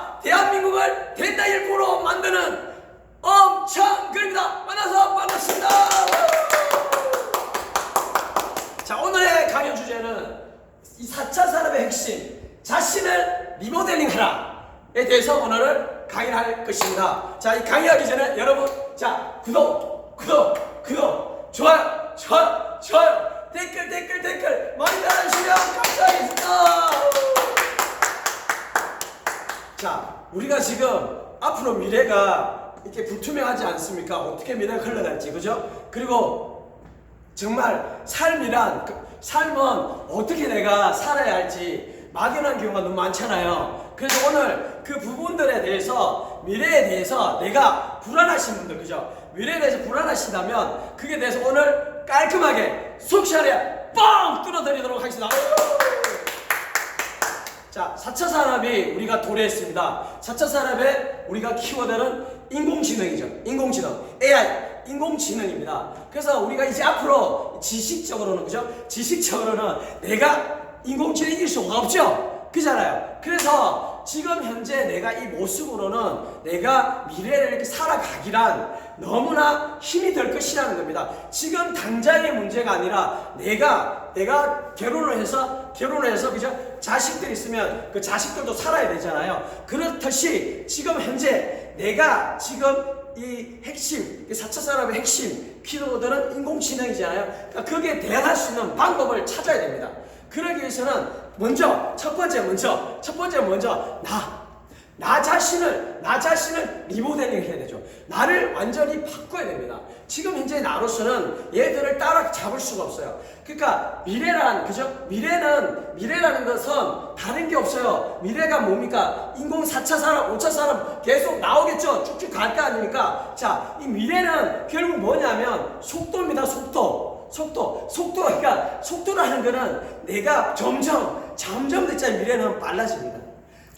자, 대한민국을 대다일보로 만드는 엄창근입니다. 만나서 반갑습니다. 자, 오늘의 강연 주제는 이 4차 산업의 핵심, 자신을 리모델링하라에 대해서 오늘을 강의할 것입니다. 자, 이 강의하기 전에 여러분, 자, 구독, 구독, 구독, 좋아요, 좋아요, 좋아요, 댓글, 댓글, 댓글 많이 달아주시면 감사하겠습니다. 자, 우리가 지금 앞으로 미래가 이렇게 불투명하지 않습니까? 어떻게 미래가 흘러갈지, 그죠? 그리고 정말 삶이란 그 삶은 어떻게 내가 살아야 할지 막연한 경우가 너무 많잖아요. 그래서 오늘 그 부분들에 대해서 미래에 대해서 내가 불안하신 분들 그죠? 미래에 대해서 불안하시다면 그게 대해서 오늘 깔끔하게 속 시원하게 뻥 뚫어드리도록 하겠습니다. 자, 4차 산업이 우리가 도래했습니다. 4차 산업의 우리가 키워드는 인공지능이죠. 인공지능. AI. 인공지능입니다. 그래서 우리가 이제 앞으로 지식적으로는, 그죠? 지식적으로는 내가 인공지능이 이길 수가 없죠? 그잖아요. 그래서 지금 현재 내가 이 모습으로는 내가 미래를 이렇게 살아가기란 너무나 힘이 들 것이라는 겁니다. 지금 당장의 문제가 아니라 내가 내가 결혼을 해서 결혼을 해서 그죠? 자식들 있으면 그 자식들도 살아야 되잖아요. 그렇듯이 지금 현재 내가 지금 이 핵심, 이 4차 산업의 핵심 키워드는 인공지능이잖아요. 그러니까 거기에 대응할 수 있는 방법을 찾아야 됩니다. 그러기 위해서는 먼저 첫 번째 먼저 첫 번째 먼저 나. 나 자신을 나 자신을 리모델링 해야 되죠. 나를 완전히 바꿔야 됩니다. 지금 현재 나로서는 얘들을 따라 잡을 수가 없어요. 그러니까 미래란 그죠? 미래는 미래라는 것은 다른 게 없어요. 미래가 뭡니까? 인공 4차 산업, 5차 산업 계속 나오겠죠. 쭉쭉 갈 거 아닙니까? 자, 이 미래는 결국 뭐냐면 속도입니다. 속도. 속도, 속도, 그러니까 속도라는 거는 내가 점점, 점점 됐잖아요. 미래는 빨라집니다.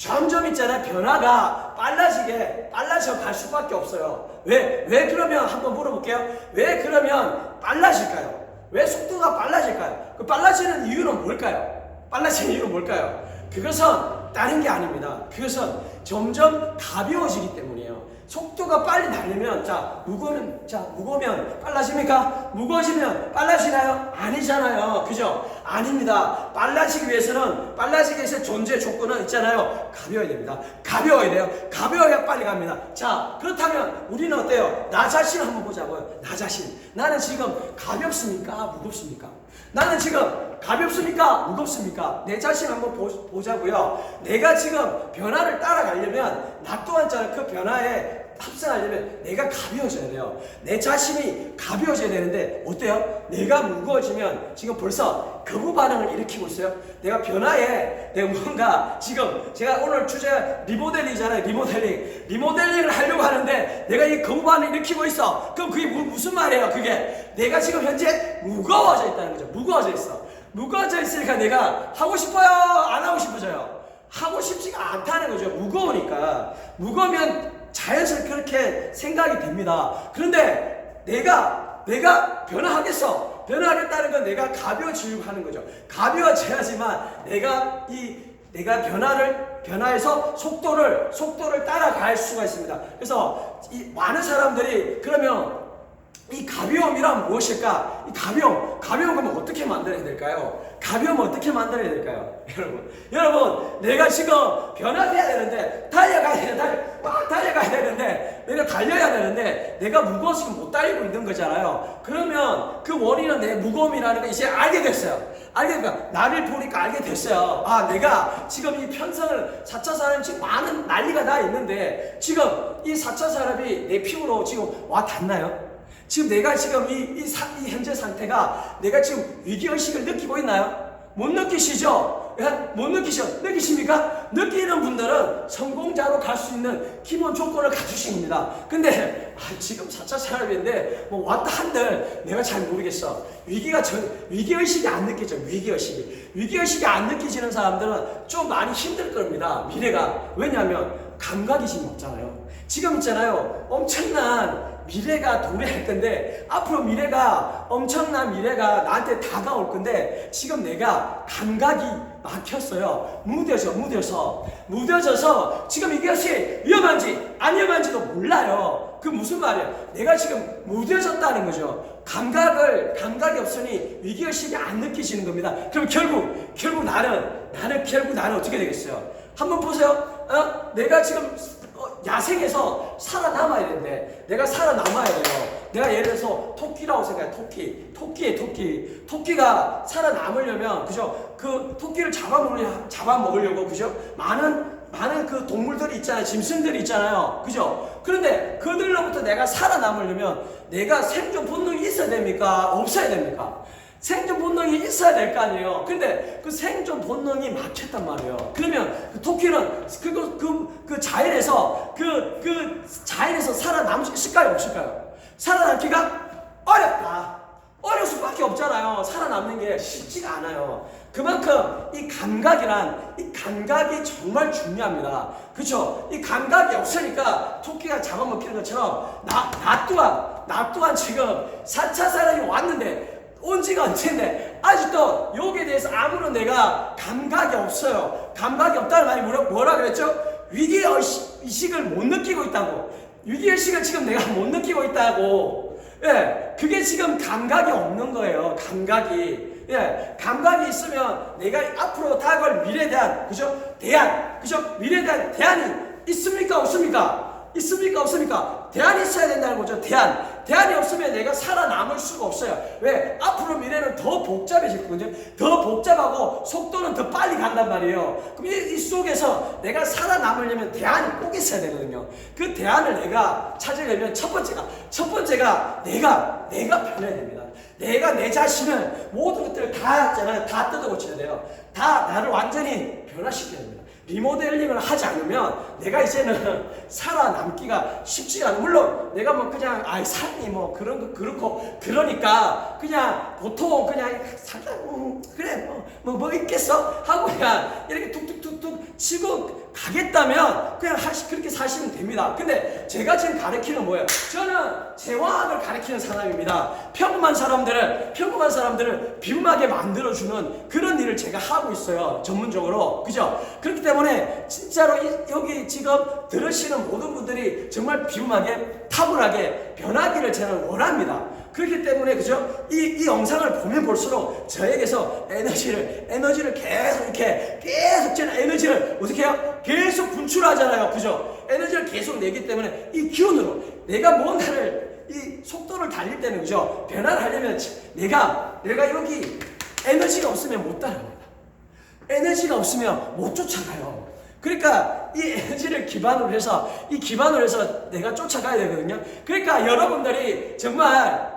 점점 있잖아요. 변화가 빨라지게, 빨라져 갈 수밖에 없어요. 왜, 왜 그러면 한번 물어볼게요. 왜 그러면 빨라질까요? 왜 속도가 빨라질까요? 그 빨라지는 이유는 뭘까요? 빨라지는 이유는 뭘까요? 그것은 다른 게 아닙니다. 그것은 점점 가벼워지기 때문이에요. 속도가 빨리 달리면 자 무거우면 자 무거우면 빨라집니까? 무거워지면 빨라지나요? 아니잖아요. 그죠? 아닙니다. 빨라지기 위해서는 빨라지기 위해서 존재 조건은 있잖아요. 가벼워야 됩니다. 가벼워야 돼요. 가벼워야 빨리 갑니다. 자 그렇다면 우리는 어때요? 나 자신 한번 보자고요. 나 자신. 나는 지금 가볍습니까? 무겁습니까? 나는 지금 가볍습니까? 무겁습니까? 내 자신 한번 보, 보자고요. 내가 지금 변화를 따라가려면 나 또한 그 변화에 합성하려면 내가 가벼워져야 돼요. 내 자신이 가벼워져야 되는데 어때요? 내가 무거워지면 지금 벌써 거부 반응을 일으키고 있어요. 내가 변화에 내가 뭔가 지금 제가 오늘 주제 리모델링이잖아요. 리모델링. 리모델링을 하려고 하는데 내가 이 거부 반응을 일으키고 있어. 그럼 그게 무, 무슨 말이에요? 그게 내가 지금 현재 무거워져 있다는 거죠. 무거워져 있어. 무거워져 있으니까 내가 하고 싶어요? 안 하고 싶어져요? 하고 싶지가 않다는 거죠. 무거우니까. 무거우면 자연스럽게 그렇게 생각이 됩니다. 그런데 내가, 내가 변화하겠어. 변화하겠다는 건 내가 가벼워지려고 하는 거죠. 가벼워져야지만 내가 이, 내가 변화를, 변화해서 속도를, 속도를 따라갈 수가 있습니다. 그래서 이 많은 사람들이 그러면 이 가벼움이란 무엇일까? 이 가벼움, 가벼운 거면 어떻게 만들어야 될까요? 가벼움 어떻게 만들어야 될까요? 여러분, 여러분, 내가 지금 변화돼야 되는데, 달려가야 되는데, 막 달려가야 되는데, 내가 달려야 되는데, 내가 무거워서 지금 못 달리고 있는 거잖아요. 그러면 그 원인은 내 무거움이라는 거 이제 알게 됐어요. 알게 되니까, 나를 보니까 알게 됐어요. 아, 내가 지금 이 편성을 4차 산업이 지금 많은 난리가 나 있는데, 지금 이 4차 산업이 내 피부로 지금 와 닿나요? 지금 내가 지금 이, 이, 사, 이 현재 상태가 내가 지금 위기의식을 느끼고 있나요? 못 느끼시죠? 예? 못 느끼셔? 느끼십니까? 느끼는 분들은 성공자로 갈 수 있는 기본 조건을 갖추신 겁니다. 근데 아, 지금 4차 산업인데 뭐 왔다 한들 내가 잘 모르겠어. 위기가 전 위기의식이 안 느껴져. 위기의식이. 위기의식이 안 느끼지는 사람들은 좀 많이 힘들 겁니다. 미래가. 왜냐하면 감각이 지금 없잖아요. 지금 있잖아요. 엄청난 미래가 도래할 건데 앞으로 미래가 엄청난 미래가 나한테 다가올 건데 지금 내가 감각이 막혔어요. 무뎌져 무뎌서 무뎌져서 지금 이것이 위험한지 안 위험한지도 몰라요. 그 무슨 말이야? 내가 지금 무뎌졌다는 거죠. 감각을 감각이 없으니 위기 의식이 안 느끼시는 겁니다. 그럼 결국 결국 나는 나는 결국 나는 어떻게 되겠어요? 한번 보세요. 어? 내가 지금 어, 야생에서 살아남아야 되는데 내가 살아남아야 돼요. 내가 예를 들어서 토끼라고 생각해. 토끼. 토끼의 토끼. 토끼가 살아남으려면 그죠? 그 토끼를 잡아먹으려 잡아먹으려고 그죠? 많은 많은 그 동물들이 있잖아요. 짐승들이 있잖아요. 그죠? 그런데 그들로부터 내가 살아남으려면 내가 생존 본능이 있어야 됩니까? 없어야 됩니까? 생존 본능이 있어야 될 거 아니에요. 근데 그 생존 본능이 막혔단 말이에요. 그러면 그 토끼는 그거 그, 그 자연에서 그, 그 자연에서 살아남을 수 있을까요? 없을까요? 살아남기가 어렵다. 어려울 수밖에 없잖아요. 살아남는 게 쉽지가 않아요. 그만큼 이 감각이란 이 감각이 정말 중요합니다. 그렇죠? 이 감각이 없으니까 토끼가 잡아먹히는 것처럼 나, 나 또한 나 또한 지금 4차 사람이 왔는데 온 지가 언젠데 아직도 여기에 대해서 아무런 내가 감각이 없어요. 감각이 없다는 말이 뭐라, 뭐라 그랬죠? 위기의식을 못 느끼고 있다고. 위기의식을 지금 내가 못 느끼고 있다고. 예, 그게 지금 감각이 없는 거예요. 감각이. 예, 감각이 있으면 내가 앞으로 다가올 미래에 대한, 그죠? 대안, 그죠? 미래에 대한 대안이 있습니까? 없습니까? 있습니까? 없습니까? 대안이 있어야 된다는 거죠. 대안. 대안이 없으면 내가 살아남을 수가 없어요. 왜? 앞으로 미래는 더 복잡해질 거거든요. 더 복잡하고 속도는 더 빨리 간단 말이에요. 그럼 이, 이 속에서 내가 살아남으려면 대안이 꼭 있어야 되거든요. 그 대안을 내가 찾으려면 첫 번째가, 첫 번째가 내가, 내가 변해야 됩니다. 내가 내 자신을 모든 것들을 다 있잖아요. 다 뜯어 고쳐야 돼요. 다 나를 완전히 변화시켜야 됩니다. 리모델링을 하지 않으면 내가 이제는 살아남기가 쉽지가 않아. 물론 내가 뭐 그냥 아이 삶이 뭐 그런 거 그렇고 그러니까 그냥 보통 그냥 살다 음, 그래 뭐뭐 뭐 있겠어 하고 그냥 이렇게 툭툭툭툭 치고 가겠다면 그냥 하시 그렇게 사시면 됩니다. 근데 제가 지금 가르치는 뭐예요? 저는 재화학을 가르치는 사람입니다. 평범한 사람들을 평범한 사람들을 비움하게 만들어주는 그런 일을 제가 하고 있어요. 전문적으로 그죠? 그렇기 때문에 진짜로 이, 여기 지금 들으시는 모든 분들이 정말 비움하게 타분하게 변하기를 저는 원합니다. 그렇기 때문에 그죠? 이, 이 영상을 보면 볼수록 저에게서 에너지를 에너지를 계속 이렇게 계속 저는 에너지를 어떻게 해요? 계속 분출하잖아요. 그죠? 에너지를 계속 내기 때문에 이 기운으로 내가 뭔가를 이 속도를 달릴 때는 그죠? 변화를 하려면 내가 내가 여기 에너지가 없으면 못 따라갑니다. 에너지가 없으면 못 쫓아가요. 그러니까 이 에너지를 기반으로 해서 이 기반으로 해서 내가 쫓아가야 되거든요. 그러니까 여러분들이 정말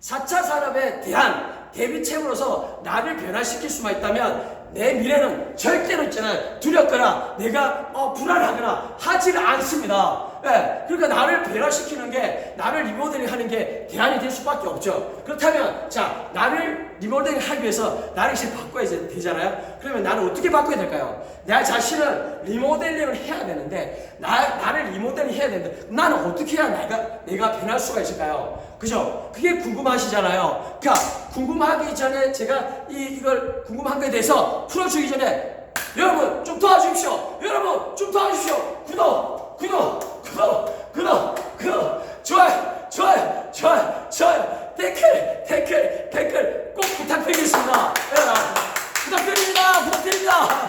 4차 산업에 대한 대비책으로서 나를 변화시킬 수만 있다면 내 미래는 절대로 있잖아요. 두렵거나 내가 어, 불안하거나 하지를 않습니다. 예, 그러니까 나를 변화시키는 게 나를 리모델링 하는 게 대안이 될 수밖에 없죠. 그렇다면 자 나를 리모델링 하기 위해서 나를 이제 바꿔야 되잖아요. 그러면 나는 어떻게 바꿔야 될까요? 내 자신을 리모델링을 해야 되는데 나 나를 리모델링 해야 되는데 나는 어떻게 해야 내가 내가 변할 수가 있을까요? 그죠? 그게 궁금하시잖아요. 그러니까 궁금하기 전에 제가 이 이걸 궁금한 거에 대해서 풀어주기 전에 여러분 좀 도와주십시오. 여러분 좀 도와주십시오. 구독, 구독, 구독, 구독, 구독, 좋아요, 좋아요, 좋아요, 좋아요. 댓글, 댓글, 댓글 꼭 부탁드리겠습니다. 여러분 부탁드립니다. 부탁드립니다.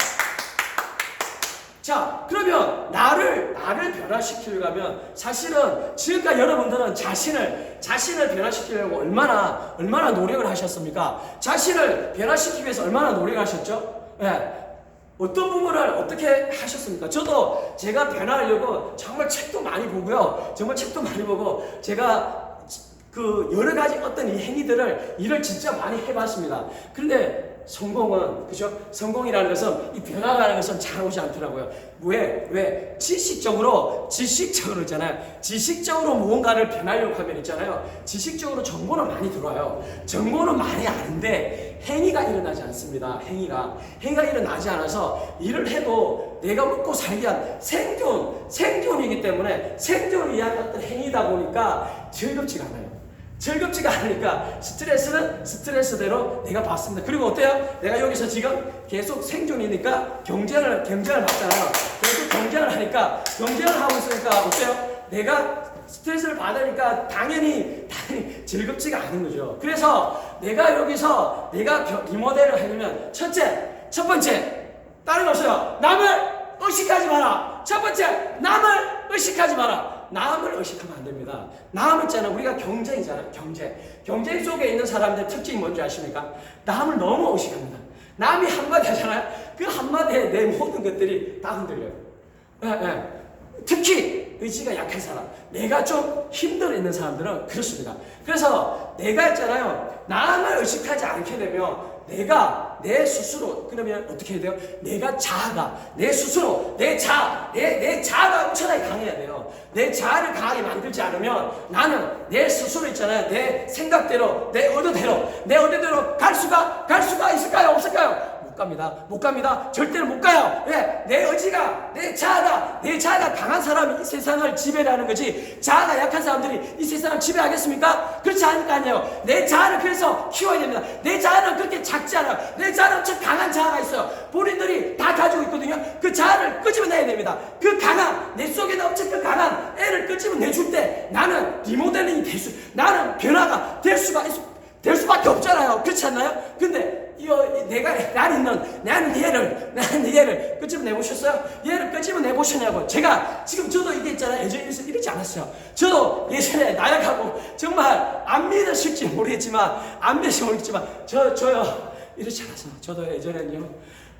자, 그러면 나를 나를 변화시키려고 하면 사실은 지금까지 여러분들은 자신을 자신을 변화시키려고 얼마나 얼마나 노력을 하셨습니까? 자신을 변화시키기 위해서 얼마나 노력을 하셨죠? 예. 어떤 부분을 어떻게 하셨습니까? 저도 제가 변화하려고 정말 책도 많이 보고요. 정말 책도 많이 보고 제가 그 여러 가지 어떤 이 행위들을 일을 진짜 많이 해봤습니다. 그런데 성공은 그죠? 성공이라는 것은 이 변화라는 것은 잘 오지 않더라고요. 왜? 왜? 지식적으로 지식적으로 있잖아요. 지식적으로 무언가를 변하려고 하면 있잖아요. 지식적으로 정보는 많이 들어와요. 정보는 많이 아는데 행위가 일어나지 않습니다. 행위가 행위가 일어나지 않아서 일을 해도 내가 먹고 살기 위한 생존 생존이기 때문에 생존을 위한 어떤 행위다 보니까 즐겁지가 않아요. 즐겁지가 않으니까 스트레스는 스트레스대로 내가 받습니다. 그리고 어때요? 내가 여기서 지금 계속 생존이니까 경쟁을 경쟁을 받잖아요. 계속 경쟁을 하니까 경쟁을 하고 있으니까 어때요? 내가 스트레스를 받으니까 당연히 당연히 즐겁지가 않은 거죠. 그래서 내가 여기서 내가 겨- 리모델을 하려면 첫째, 첫 번째 다른 거 없어요. 남을 의식하지 마라. 첫 번째, 남을 의식하지 마라. 남을 의식하면 안 됩니다. 남 있잖아요. 우리가 경쟁이잖아요. 경쟁. 경쟁 속에 있는 사람들 특징이 뭔지 아십니까? 남을 너무 의식합니다. 남이 한마디 하잖아요. 그 한마디에 내 모든 것들이 다 흔들려요. 예, 예. 특히 의지가 약한 사람, 내가 좀 힘들어 있는 사람들은 그렇습니다. 그래서 내가 있잖아요. 남을 의식하지 않게 되면 내가 내 스스로 그러면 어떻게 해야 돼요? 내가 자아가 내 스스로 내 자, 내, 내 자아가 엄청나게 강해야 돼요. 내 자아를 강하게 만들지 않으면 나는 내 스스로 있잖아요. 내 생각대로, 내 의도대로, 내 의도대로 갈 수가 갈 수가 있을까요? 없을까요? 못 갑니다. 못 갑니다. 절대로 못 가요. 왜? 내 의지가, 내 자아가, 내 자아가 강한 사람이 이 세상을 지배하는 거지. 자아가 약한 사람들이 이 세상을 지배하겠습니까? 그렇지 않을 거 아니에요. 내 자아를 그래서 키워야 됩니다. 내 자아는 그렇게 작지 않아요. 내 자아는 엄청 강한 자아가 있어요. 본인들이 다 가지고 있거든요. 그 자아를 끄집어내야 됩니다. 그 강한, 내 속에 엄청 그 강한 애를 끄집어내줄 때 나는 리모델링이 될 수, 나는 변화가 될 수가 있, 될 수밖에 없잖아요. 그렇지 않나요? 근데 이거 내가 난 있는 나는 얘를 나는 얘를 끄집어 내보셨어요? 얘를 끄집어 내보셨냐고. 제가 지금 저도 이게 있잖아요. 예전에 이래서 이러지 않았어요. 저도 예전에 나약하고 정말 안 믿으실지 모르겠지만 안 믿으실지 모르겠지만 저 저요. 이러지 않았어요. 저도 예전에는요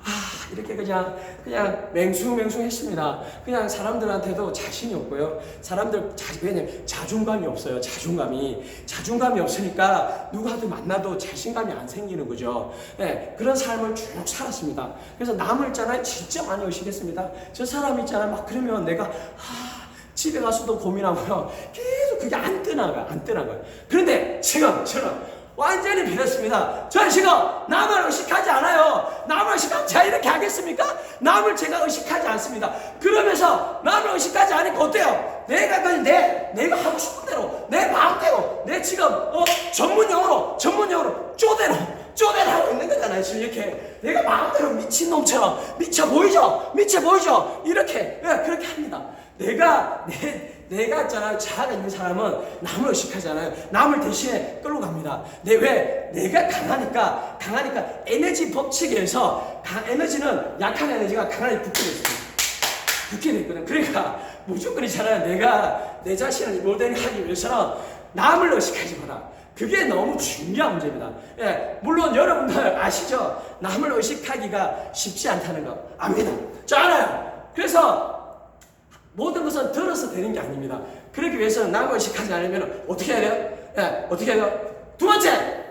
아 이렇게 그냥 그냥 맹숭맹숭했습니다. 그냥 사람들한테도 자신이 없고요. 사람들 자 왜냐면 자존감이 없어요. 자존감이 자존감이 없으니까 누구한테 만나도 자신감이 안 생기는 거죠. 네, 그런 삶을 쭉 살았습니다. 그래서 남을 있잖아요 진짜 많이 의식했습니다. 저 사람 있잖아요 막 그러면 내가 아 집에 가서도 고민하고요. 계속 그게 안 떠나가요. 안 떠나가요. 그런데 지금 저는 완전히 변했습니다. 저는 지금 남을 의식하지 않아요. 남을 의식하면 제가 이렇게 하겠습니까? 남을 제가 의식하지 않습니다. 그러면서 남을 의식하지 않으니까 어때요? 내가 그냥 내, 내가 하고 싶은 대로, 내 마음대로, 내 지금, 어, 전문용어로, 전문용어로 쪼대로, 쪼대로 하고 있는 거잖아요. 지금 이렇게. 내가 마음대로 미친놈처럼, 미쳐 보이죠? 미쳐 보이죠? 이렇게, 예, 그렇게 합니다. 내가, 내, 내가 있잖아요. 자아가 있는 사람은 남을 의식하잖아요. 남을 대신에 끌고 갑니다. 내 왜? 내가 강하니까, 강하니까 에너지 법칙에 의해서 강, 에너지는 약한 에너지가 강하게 붙게 돼 있습니다. 붙게 돼 있거든. 그러니까 무조건이잖아요. 내가 내 자신을 모델링하기 위해서는 남을 의식하지 마라. 그게 너무 중요한 문제입니다. 예, 물론 여러분들 아시죠? 남을 의식하기가 쉽지 않다는 거 압니다. 저 알아요. 그래서 모든 것은 들어서 되는 게 아닙니다. 그러기 위해서는 남을 의식하지 않으면 어떻게 해야 돼요? 예, 어떻게 해야 돼요? 두 번째,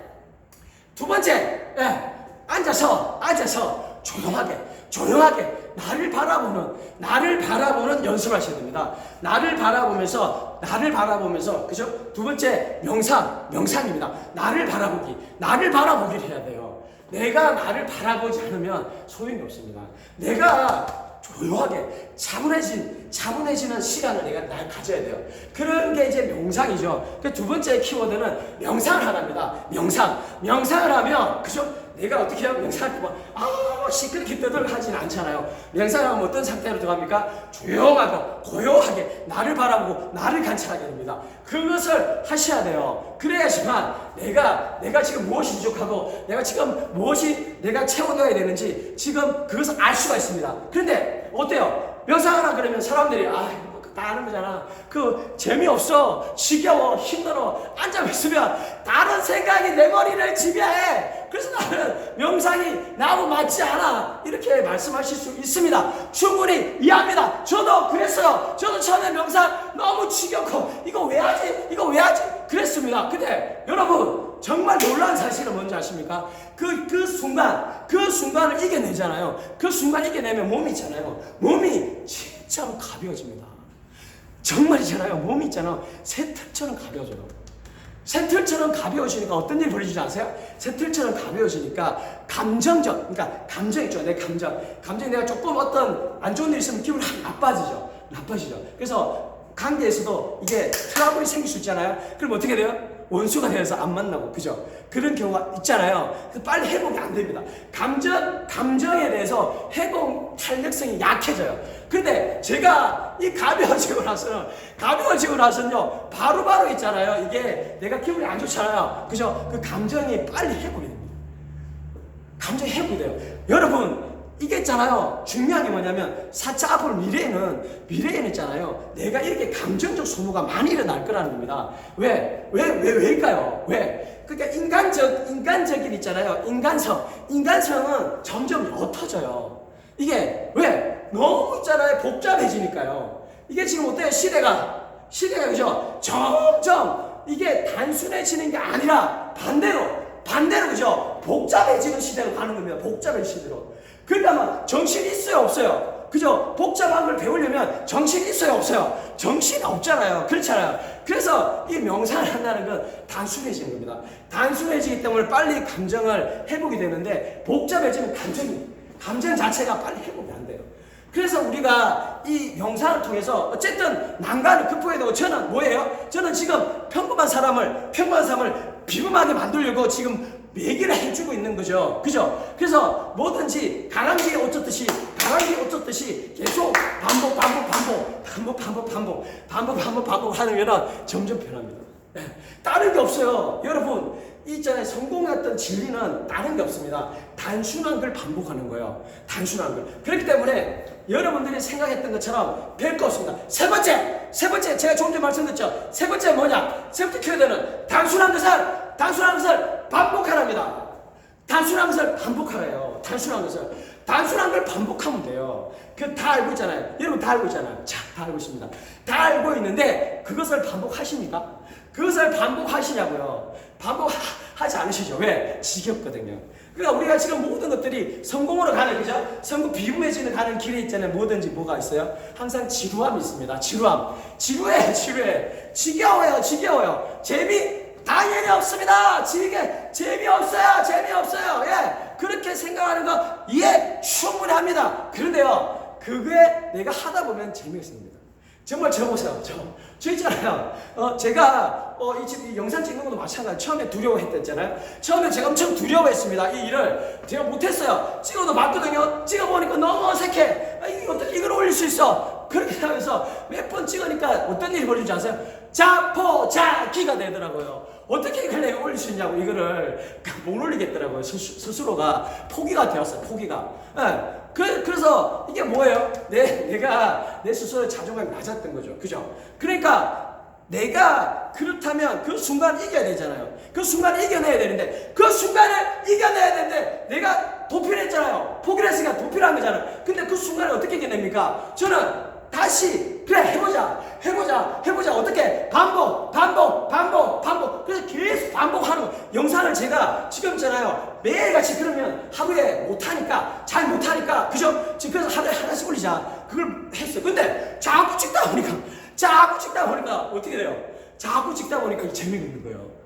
두 번째, 예, 앉아서, 앉아서 조용하게, 조용하게 나를 바라보는, 나를 바라보는 연습을 하셔야 됩니다. 나를 바라보면서, 나를 바라보면서, 그죠? 두 번째, 명상, 명상입니다. 나를 바라보기, 나를 바라보기를 해야 돼요. 내가 나를 바라보지 않으면 소용이 없습니다. 내가 조용하게 차분해진 차분해지는 시간을 내가 날 가져야 돼요. 그런 게 이제 명상이죠. 그 두 번째 키워드는 명상을 하랍니다. 명상. 명상을 하면 그죠? 내가 어떻게 하면 명상할 때 뭐, 아, 시끄럽게 떠들하진 않잖아요. 명상하면 어떤 상태로 들어갑니까? 조용하고 고요하게 나를 바라보고 나를 관찰하게 됩니다. 그것을 하셔야 돼요. 그래야지만 내가 내가 지금 무엇이 부족하고 내가 지금 무엇이 내가 채워넣어야 되는지 지금 그것을 알 수가 있습니다. 그런데 어때요? 명상하라 그러면 사람들이 아 다 아는 거잖아. 그 재미없어, 지겨워, 힘들어. 앉아 있으면 다른 생각이 내 머리를 지배해. 그래서 나는 명상이 나하고 맞지 않아. 이렇게 말씀하실 수 있습니다. 충분히 이해합니다. 저도 그랬어요. 저도 처음에 명상 너무 지겹고 이거 왜 하지? 이거 왜 하지? 그랬습니다. 근데 여러분 정말 놀라운 사실은 뭔지 아십니까? 그, 그 순간, 그 순간을 이겨내잖아요. 그 순간 이겨내면 몸이 있잖아요. 몸이 진짜로 가벼워집니다. 정말이잖아요. 몸이 있잖아요. 새틀처럼 가벼워져요. 새틀처럼 가벼워지니까 어떤 일이 벌어지지 않으세요? 새틀처럼 가벼워지니까 감정적, 그러니까 감정 있죠. 내 감정. 감정이 내가 조금 어떤 안 좋은 일 있으면 기분이 확 나빠지죠. 나빠지죠. 그래서 관계에서도 이게 트러블이 생길 수 있잖아요. 그럼 어떻게 돼요? 원수가 되어서 안 만나고, 그죠? 그런 경우가 있잖아요. 그 빨리 회복이 안 됩니다. 감정, 감정에 대해서 회복 탄력성이 약해져요. 근데 제가 이 가벼워지고 나서는, 가벼워지고 나서는요, 바로 바로 있잖아요. 이게 내가 기분이 안 좋잖아요. 그죠? 그 감정이 빨리 회복이 됩니다. 감정이 회복이 돼요. 여러분, 이게 있잖아요. 중요한 게 뭐냐면, 4차 앞으로 미래에는, 미래에는 있잖아요. 내가 이렇게 감정적 소모가 많이 일어날 거라는 겁니다. 왜? 왜, 왜, 왜일까요? 왜? 그러니까 인간적, 인간적인 있잖아요. 인간성. 인간성은 점점 옅어져요. 이게, 왜? 너무 있잖아요. 복잡해지니까요. 이게 지금 어때요? 시대가. 시대가, 그죠? 점점 이게 단순해지는 게 아니라 반대로, 반대로, 그죠? 복잡해지는 시대로 가는 겁니다. 복잡해지는 시대로. 그러니까 막 정신 있어요 없어요 그죠 복잡한 걸 배우려면 정신 있어요 없어요 정신 없잖아요 그렇잖아요 그래서 이 명상을 한다는 건 단순해지는 겁니다 단순해지기 때문에 빨리 감정을 회복이 되는데 복잡해지면 감정이 감정 자체가 빨리 회복이 안 돼요 그래서 우리가 이 영상을 통해서 어쨌든 난간을 극복해야 되고 저는 뭐예요? 저는 지금 평범한 사람을 평범한 사람을 비범하게 만들려고 지금 얘기를 해주고 있는 거죠. 그죠? 그래서 뭐든지 가랑비에 어쩌듯이 가랑비에 어쩌듯이 계속 반복 반복 반복 반복 반복 반복 반복 반복 반복 하면 점점 변합니다. 예, 다른 게 없어요. 여러분 이 있잖아요. 성공했던 진리는 다른 게 없습니다. 단순한 걸 반복하는 거예요. 단순한 걸. 그렇기 때문에 여러분들이 생각했던 것처럼 별거 없습니다. 세 번째, 세 번째 제가 조금 전에 말씀드렸죠. 세 번째 뭐냐? 세 번째 키워드는 단순한 것을 단순한 것을 반복하랍니다. 단순한 것을 반복하래요. 단순한 것을. 단순한 걸 반복하면 돼요. 그 다 알고 있잖아요. 여러분 다 알고 있잖아요. 자, 다 알고 있습니다. 다 알고 있는데 그것을 반복하십니까? 그것을 반복하시냐고요. 반복하지 않으시죠. 왜? 지겹거든요. 그러니까 우리가 지금 모든 것들이 성공으로 가는 그죠? 성공 비움해지는 가는 길에 있잖아요. 뭐든지 뭐가 있어요? 항상 지루함이 있습니다. 지루함. 지루해, 지루해. 지겨워요, 지겨워요. 재미 당연히 없습니다. 지게 재미없어요. 재미없어요. 예. 그렇게 생각하는 거 이해 충분히 합니다. 그런데요. 그게 내가 하다 보면 재미있습니다. 정말 저 보세요. 저. 저 있잖아요. 어, 제가, 어, 이, 집, 이 영상 찍는 것도 마찬가지. 처음에 두려워했댔잖아요. 처음에 제가 엄청 두려워했습니다. 이 일을. 제가 못했어요. 찍어도 봤거든요. 찍어보니까 너무 어색해. 아, 이게 어떻게 이걸 올릴 수 있어? 그렇게 하면서 몇 번 찍으니까 어떤 일이 벌어지지 아세요? 자포자기가 되더라고요. 어떻게 내가 올릴 수 있냐고 이거를 못 올리겠더라고요. 스스, 로가 포기가 되었어요. 포기가. 예. 그, 그래서 이게 뭐예요? 내, 내가 내 스스로의 자존감이 낮았던 거죠. 그죠? 그러니까 내가 그렇다면 그 순간 이겨야 되잖아요. 그 순간 이겨내야 되는데 그 순간을 이겨내야 되는데 내가 도피를 했잖아요. 포기를 했으니까 도피를 한 거잖아요. 근데 그 순간을 어떻게 이겨냅니까? 저는 다시 그래 해보자. 해보자. 해보자. 어떻게? 반복 반복 반복 반복. 그래서 계속 반복하는 거. 영상을 제가 지금 있잖아요. 매일같이 그러면 하루에 못하니까 잘 못하니까 그죠? 지금 그래서 하루에 하나씩 올리자. 그걸 했어요. 근데 자꾸 찍다 보니까 자꾸 찍다 보니까 어떻게 돼요? 자꾸 찍다 보니까 이 재미가 있는 거예요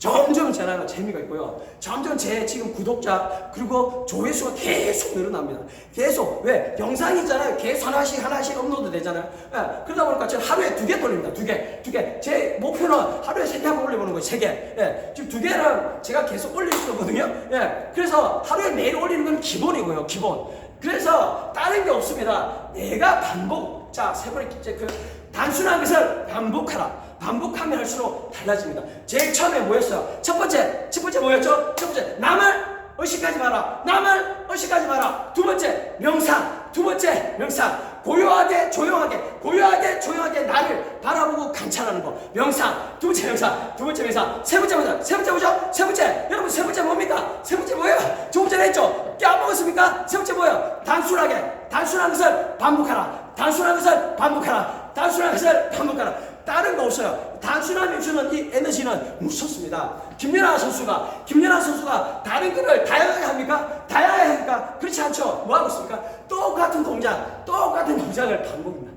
점점 제가 재미가 있고요. 점점 제 지금 구독자 그리고 조회수가 계속 늘어납니다. 계속 왜 영상이 있잖아요. 계속 하나씩 하나씩 업로드 되잖아요. 예, 그러다 보니까 제가 하루에 두 개 돌립니다. 두 개, 두 개. 제 목표는 하루에 세개 한번 올려보는 거예요. 세 개. 예, 지금 두 개는 제가 계속 올릴 수 있거든요. 예, 그래서 하루에 매일 올리는 건 기본이고요. 기본. 그래서 다른 게 없습니다. 내가 반복. 자, 세 번째 그 단순한 것을 반복하라. 반복하면 할수록 달라집니다. 제일 처음에 뭐였어요? 첫 번째, 첫 번째 뭐였죠? 첫 번째, 남을 의식하지 마라. 남을 의식하지 마라. 두 번째, 명상. 두 번째, 명상. 고요하게, 조용하게, 고요하게, 조용하게 나를 바라보고 관찰하는 거. 명상. 두 번째 명상. 두 번째 명상. 세 번째 명상. 세 번째 뭐죠? 세 번째. 여러분, 세 번째 뭡니까? 세 번째 뭐예요? 조금 전에 했죠? 깨먹었습니까? 세 번째 뭐예요? 단순하게, 단순한 것을 반복하라. 단순한 것을 반복하라. 단순한 것을 반복하라. 다른 거 없어요. 단순함이 주는 이 에너지는 무섭습니다. 김연아 선수가 김연아 선수가 다른 거를 다양하게 합니까? 다양하게 합니까? 그렇지 않죠. 뭐 하고 있습니까? 똑같은 동작, 똑같은 동작을 반복입니다.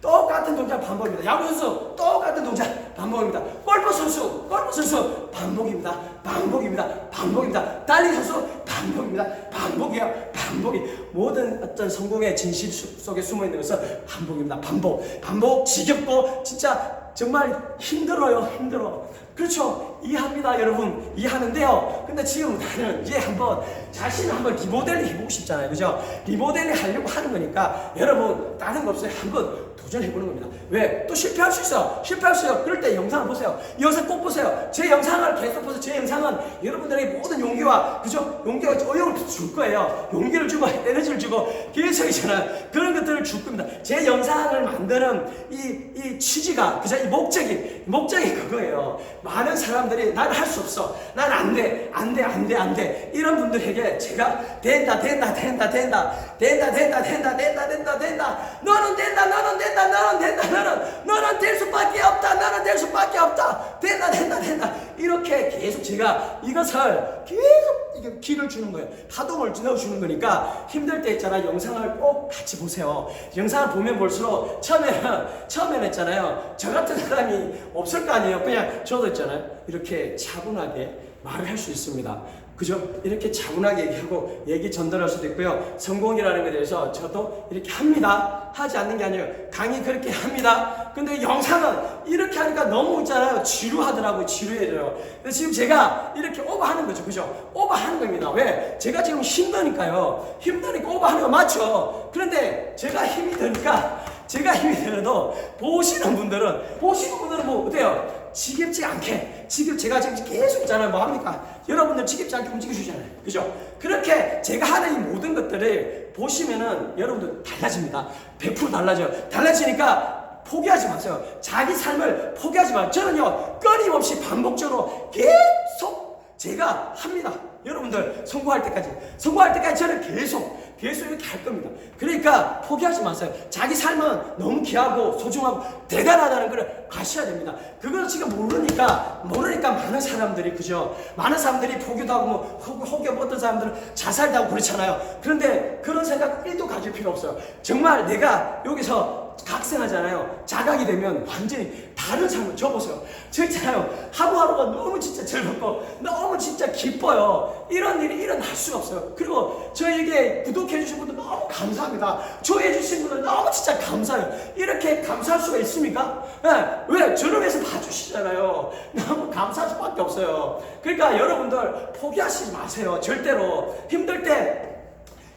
똑같은 동작 반복입니다. 야구 선수 똑같은 동작 반복입니다. 골프 선수 골프 선수 반복입니다. 반복입니다. 반복입니다. 달리 선수 반복입니다. 반복이야. 반복이 모든 어떤 성공의 진실 수- 속에 숨어 있는 것은 반복입니다. 반복, 반복 지겹고 진짜 정말 힘들어요. 힘들어. 그렇죠. 이해합니다, 여러분. 이해하는데요. 근데 지금 나는 이제 한번 자신을 한번 리모델링 해보고 싶잖아요. 그죠? 리모델링 하려고 하는 거니까 여러분, 다른 거 없어요. 한번 도전해보는 겁니다. 왜? 또 실패할 수 있어. 실패할 수 있어요. 그럴 때 영상을 보세요. 이 영상 꼭 보세요. 제 영상을 계속 보세요. 제 영상은 여러분들에게 모든 용기와, 그죠? 용기와 의욕을 줄 거예요. 용기를 주고, 에너지를 주고, 계속 있잖아요. 그런 것들을 줄 겁니다. 제 영상을 만드는 이, 이 취지가, 그죠? 이 목적이, 목적이 그거예요. 많은 사람들이 난 할 수 없어. 난 안 돼. 안 돼, 안 돼, 안 돼. 이런 분들에게 제가 된다, 된다, 된다, 된다, 된다, 된다, 된다, 된다, 된다, 된다. 너는 된다, 너는 된다, 너는 된다, 너는, 너는 될 수밖에 없다, 너는 될 수밖에 없다. 된다, 된다, 된다. 이렇게 계속 제가 이것을 계속 이게 기를 주는 거예요. 파동을 넣어주는 거니까 힘들 때 있잖아. 영상을 꼭 같이 보세요. 영상을 보면 볼수록 처음에는, 처음에는 있잖아요. 저 같은 사람이 없을 거 아니에요. 그냥 저도 있잖아요. 이렇게 차분하게 말을 할 수 있습니다. 그죠? 이렇게 차분하게 얘기하고 얘기 전달할 수도 있고요. 성공이라는 것에 대해서 저도 이렇게 합니다. 하지 않는 게 아니에요. 강의 그렇게 합니다. 근데 영상은 이렇게 하니까 너무 있잖아요. 지루하더라고요. 지루해져요. 근데 지금 제가 이렇게 오버하는 거죠. 그죠? 오버하는 겁니다. 왜? 제가 지금 힘드니까요. 힘드니까 오버하는 거 맞죠? 그런데 제가 힘이 드니까 제가 힘이 들어도 보시는 분들은 보시는 분들은 뭐 어때요? 지겹지 않게 지금 제가 지금 계속 있잖아요. 뭐 합니까? 여러분들 지겹지 않게 움직여주잖아요. 그죠? 그렇게 제가 하는 이 모든 것들을 보시면은 여러분들 달라집니다. 100% 달라져요. 달라지니까 포기하지 마세요. 자기 삶을 포기하지 마세요. 저는요 끊임없이 반복적으로 계속 제가 합니다 여러분들 성공할 때까지 성공할 때까지 저는 계속 계속 이렇게 할 겁니다. 그러니까 포기하지 마세요. 자기 삶은 너무 귀하고 소중하고 대단하다는 걸 아셔야 됩니다. 그걸 지금 모르니까 모르니까 많은 사람들이 그죠? 많은 사람들이 포기도 하고 뭐 혹- 혹여 어떤 사람들은 자살도 하고 그렇잖아요. 그런데 그런 생각 1도 가질 필요 없어요. 정말 내가 여기서 각성하잖아요. 자각이 되면 완전히 다른 삶을 줘보세요. 저 있잖아요. 하루하루가 너무 진짜 즐겁고 너무 진짜 기뻐요. 이런 일이 일어날 수가 없어요. 그리고 저에게 구독해주신 분들 너무 감사합니다. 좋아해주신 분들 너무 진짜 감사해요. 이렇게 감사할 수가 있습니까? 예, 왜? 저를 위해서 봐주시잖아요. 너무 감사할 수밖에 없어요. 그러니까 여러분들 포기하시지 마세요. 절대로. 힘들 때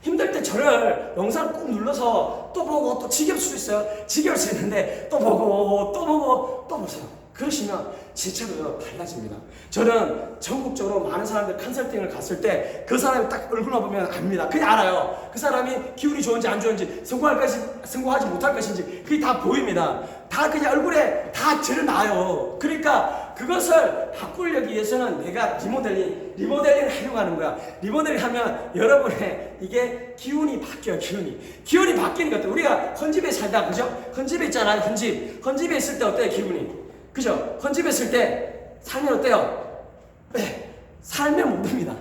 힘들 때 저를 영상 꾹 눌러서 또 보고 또 지겨울 수도 있어요. 지겨울 수 있는데 또 보고 또 보고 또 보세요. 그러시면 진짜로 달라집니다. 저는 전국적으로 많은 사람들 컨설팅을 갔을 때 그 사람이 딱 얼굴만 보면 압니다. 그냥 알아요. 그 사람이 기운이 좋은지 안 좋은지 성공할 것이 성공하지 못할 것인지 그게 다 보입니다. 다 그냥 얼굴에 다 드러나요. 그러니까 그것을 바꾸려기 위해서는 내가 리모델링, 리모델링을 하려고 하는 거야. 리모델링 하면 여러분의 이게 기운이 바뀌어요, 기운이. 기운이 바뀌는 것 같아요. 우리가 헌집에 살다, 그죠? 헌집에 있잖아요, 헌집. 헌집에 있을 때 어때요, 기분이? 그죠? 헌집에 있을 때 살면 어때요? 네, 살면 모릅니다.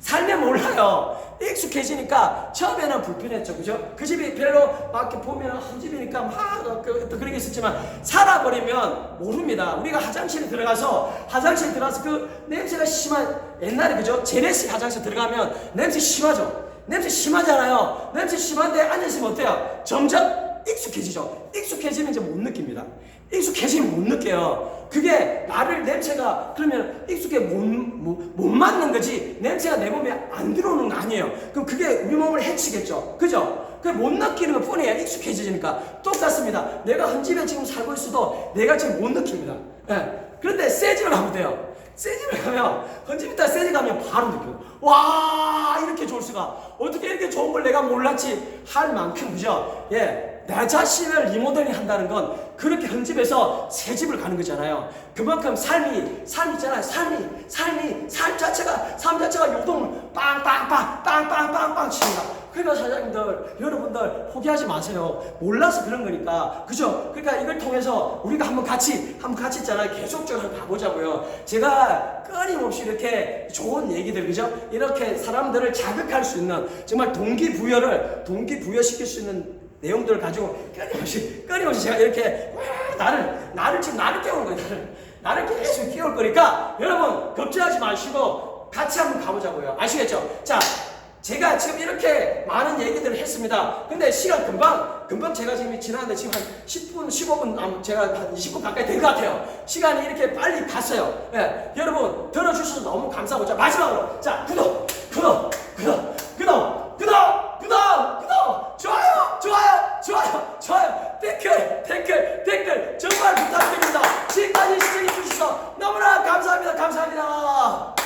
살면 몰라요. 익숙해지니까 처음에는 불편했죠, 그죠? 그 집이 별로 막 이렇게 보면 한 집이니까 막 그, 또 그런 게 있었지만 살아버리면 모릅니다. 우리가 화장실에 들어가서 화장실에 들어가서 그 냄새가 심한 옛날에 그죠? 제네식 화장실 들어가면 냄새 심하죠. 냄새 심하잖아요. 냄새 심한데 앉아있으면 어때요? 점점 익숙해지죠. 익숙해지면 이제 못 느낍니다. 익숙해지면 못 느껴요. 그게 나를 냄새가 그러면 익숙해 못, 못, 못 맞는 거지 냄새가 내 몸에 안 들어오는 거 아니에요. 그럼 그게 우리 몸을 해치겠죠. 그죠? 그게 못 느끼는 것 뿐이에요. 익숙해지니까. 똑같습니다. 내가 한 집에 지금 살고 있어도 내가 지금 못 느낍니다. 예. 그런데 새 집을 가면 돼요. 새 집을 가면 헌집 있다 새집 가면 바로 느껴요. 와 이렇게 좋을 수가 어떻게 이렇게 좋은 걸 내가 몰랐지 할 만큼 그죠? 예. 나 자신을 리모델링 한다는 건 그렇게 한 집에서 새 집을 가는 거잖아요. 그만큼 삶이 삶 있잖아요. 삶이 삶이 삶 자체가 삶 자체가 요동을 빵빵빵 빵빵빵빵 칩니다. 그러니까 사장님들, 여러분들 포기하지 마세요. 몰라서 그런 거니까. 그죠? 그러니까 이걸 통해서 우리가 한번 같이, 한번 같이 있잖아요. 계속적으로 한번 가보자고요. 제가 끊임없이 이렇게 좋은 얘기들, 그죠? 이렇게 사람들을 자극할 수 있는 정말 동기부여를, 동기부여시킬 수 있는 내용들을 가지고 끊임없이, 끊임없이 제가 이렇게 와, 나를, 나를 지금 나를 깨우는 거예요. 나를, 나를 계속 깨울 거니까 여러분, 걱정하지 마시고 같이 한번 가보자고요. 아시겠죠? 자, 제가 지금 이렇게 많은 얘기들을 했습니다. 근데 시간 금방, 금방 제가 지금 지났는데 지금 한 10분, 15분, 아, 제가 한 20분 가까이 된 것 같아요. 시간이 이렇게 빨리 갔어요. 예, 여러분, 들어주셔서 너무 감사하고. 자, 마지막으로. 자, 구독, 구독, 구독, 구독, 구독, 구독, 구독, 좋아요, 좋아요, 좋아요, 좋아요, 댓글, 댓글, 댓글, 정말 부탁드립니다. 지금까지 시청해주셔서 너무나 감사합니다. 감사합니다.